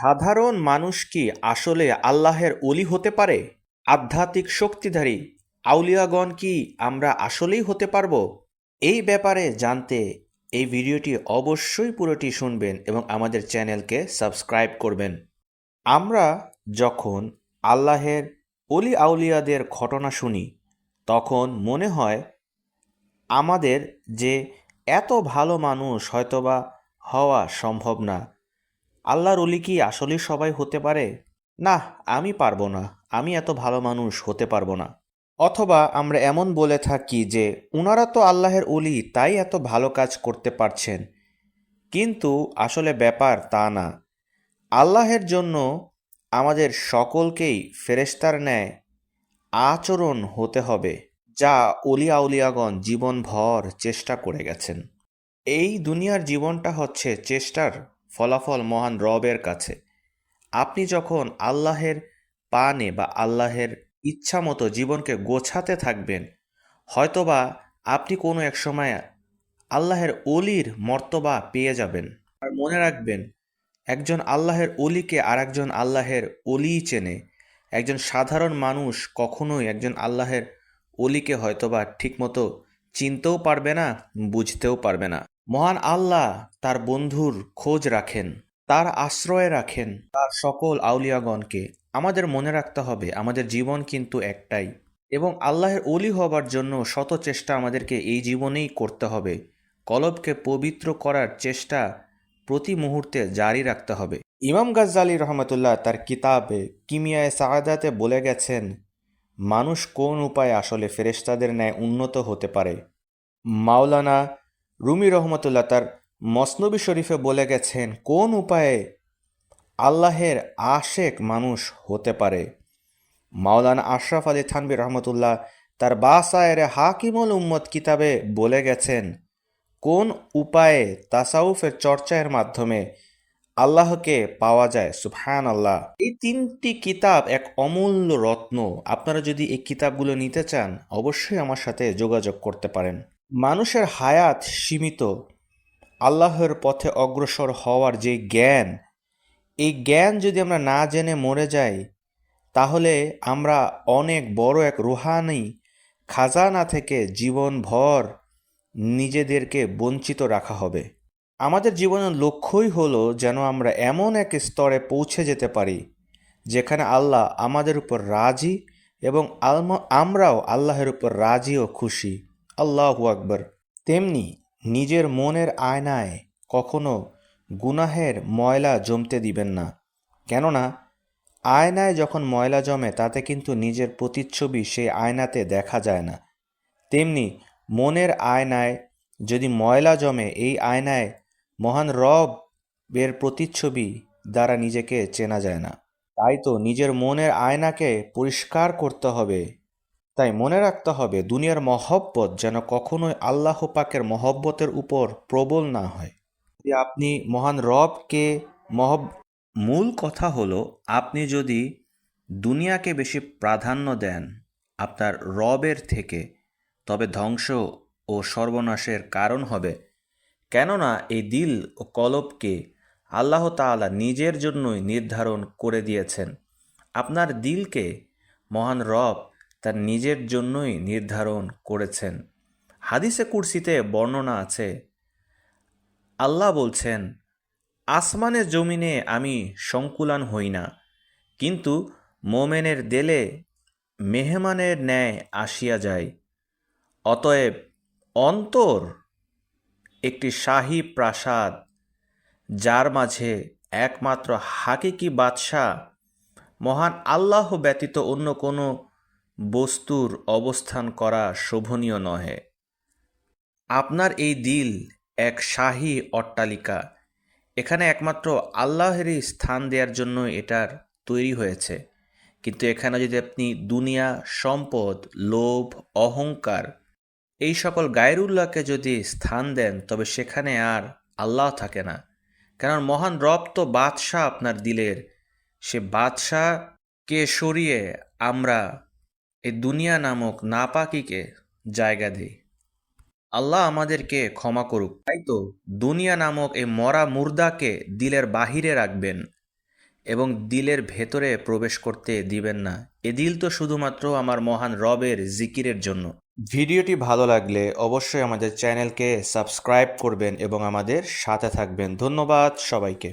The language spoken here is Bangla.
সাধারণ মানুষ কি আসলে আল্লাহের অলি হতে পারে? আধ্যাত্মিক শক্তিধারী আউলিয়াগণ কি আমরা আসলেই হতে পারব? এই ব্যাপারে জানতে এই ভিডিওটি অবশ্যই পুরোটি শুনবেন এবং আমাদের চ্যানেলকে সাবস্ক্রাইব করবেন। আমরা যখন আল্লাহের অলি আউলিয়াদের ঘটনা শুনি, তখন মনে হয় আমাদের যে এত ভালো মানুষ হয়তোবা হওয়া সম্ভব না। আল্লাহর অলি কি আসলেই সবাই হতে পারে? না, আমি পারব না। আমি এত ভালো মানুষ হতে পারব না। অথবা আমরা এমন বলে থাকি যে ওনারা তো আল্লাহের অলি তাই এত ভালো কাজ করতে পারছেন। কিন্তু আসলে ব্যাপার তা না। আল্লাহের জন্য আমাদের সকলকেই ফেরেস্তার ন্যায় আচরণ হতে হবে, যা অলিয়া উলিয়াগণ জীবনভর চেষ্টা করে গেছেন। এই দুনিয়ার জীবনটা হচ্ছে চেষ্টার ফলাফল মহান রবের কাছে। আপনি যখন আল্লাহের পানে বা আল্লাহের ইচ্ছা মতো জীবনকে গোছাতে থাকবেন, হয়তোবা আপনি কোনো এক সময় আল্লাহের অলির মর্তবা পেয়ে যাবেন। আর মনে রাখবেন, একজন আল্লাহের অলিকে আর একজন আল্লাহের অলিই চেনে। একজন সাধারণ মানুষ কখনোই একজন আল্লাহের অলিকে হয়তোবা ঠিকমতো চিনতেও পারবে না, বুঝতেও পারবে না। মহান আল্লাহ তার বন্ধুর খোঁজ রাখেন, তার আশ্রয়ে রাখেন তার সকল আউলিয়াগণকে। আমাদের মনে রাখতে হবে, আমাদের জীবন কিন্তু একটাই এবং আল্লাহের অলি হবার জন্য শত চেষ্টা আমাদেরকে এই জীবনেই করতে হবে। কলবকে পবিত্র করার চেষ্টা প্রতি মুহূর্তে জারি রাখতে হবে। ইমাম গাজ্জালি রহমতুল্লাহ তার কিতাবে কিমিয়ায় সাহাদাতে বলে গেছেন, মানুষ কোন উপায়ে আসলে ফেরেশতাদের ন্যায় উন্নত হতে পারে? মাওলানা রুমি রহমতুল্লাহ তার মসনবী শরীফে বলে গেছেন, কোন উপায়ে আল্লাহের আশেক মানুষ হতে পারে? মাওলানা আশরাফ আলী থানবী রহমতুল্লাহ তার বাসায়ের হাকিমুল উম্মত কিতাবে বলে গেছেন, কোন উপায়ে তাসাউফের চর্চার মাধ্যমে আল্লাহকে পাওয়া যায়? সুবহান আল্লাহ এই তিনটি কিতাব এক অমূল্য রত্ন। আপনারা যদি এই কিতাবগুলো নিতে চান, অবশ্যই আমার সাথে যোগাযোগ করতে পারেন। মানুষের হায়াত সীমিত। আল্লাহর পথে অগ্রসর হওয়ার যে জ্ঞান, এই জ্ঞান যদি আমরা না জেনে মরে যাই, তাহলে আমরা অনেক বড় এক রুহানি খাজানা থেকে জীবনভর নিজেদেরকে বঞ্চিত রাখা হবে। আমাদের জীবনের লক্ষ্যই হলো যেন আমরা এমন এক স্তরে পৌঁছে যেতে পারি, যেখানে আল্লাহ আমাদের উপর রাজি এবং আমরাও আল্লাহের উপর রাজি ও খুশি। আল্লাহু আকবর। তেমনি নিজের মনের আয়নায় কখনো গুনাহের ময়লা জমতে দিবেন না। কেননা, আয়নায় যখন ময়লা জমে, তাতে কিন্তু নিজের প্রতিচ্ছবি সেই আয়নাতে দেখা যায় না। তেমনি মনের আয়নায় যদি ময়লা জমে, এই আয়নায় মহান রব এর প্রতিচ্ছবি দ্বারা নিজেকে চেনা যায় না। তাই তো নিজের মনের আয়নাকে পরিষ্কার করতে হবে। তাই মনে রাখতে হবে, দুনিয়ার মহব্বত যেন কখনোই আল্লাহ পাকের মহব্বতের উপর প্রবল না হয়। আপনি মহান রবকে মহব, মূল কথা হলো, আপনি যদি দুনিয়াকে বেশি প্রাধান্য দেন আপনার রবের থেকে, তবে ধ্বংস ও সর্বনাশের কারণ হবে। কেননা এই দিল ও কলবকে আল্লাহ তাআলা নিজের জন্যই নির্ধারণ করে দিয়েছেন। আপনার দিলকে মহান রব তার নিজের জন্যই নির্ধারণ করেছেন। হাদিসে কুরসিতে বর্ণনা আছে, আল্লাহ বলছেন আসমানে জমিনে আমি সংকুলান হই না, কিন্তু মোমেনের দেলে মেহমানের ন্যায় আসিয়া যায় অতএব অন্তর একটি শাহী প্রাসাদ, যার মাঝে একমাত্র হাকিকি বাদশাহ, মহান আল্লাহ ব্যতীত অন্য কোনো বস্তুর অবস্থান করা শোভনীয় নহে। আপনার এই দিল এক শাহী অট্টালিকা। এখানে একমাত্র আল্লাহেরই স্থান দেওয়ার জন্য এটার তৈরি হয়েছে। কিন্তু এখানে যদি আপনি দুনিয়া, সম্পদ, লোভ, অহংকার এই সকল গায়রুল্লাহকে যদি স্থান দেন, তবে সেখানে আর আল্লাহ থাকে না। কারণ মহান রব তো বাদশাহ আপনার দিলের। সে বাদশাহকে সরিয়ে আমরা এই দুনিয়া নামক নাপাকিকে জায়গা দিই। আল্লাহ আমাদেরকে ক্ষমা করুক। তাই তো দুনিয়া নামক এই মরা মুর্দাকে দিলের বাহিরে রাখবেন এবং দিলের ভেতরে প্রবেশ করতে দিবেন না। এ দিল তো শুধুমাত্র আমার মহান রবের জিকিরের জন্য। ভিডিওটি ভালো লাগলে অবশ্যই আমাদের চ্যানেলকে সাবস্ক্রাইব করবেন এবং আমাদের সাথে থাকবেন। ধন্যবাদ সবাইকে।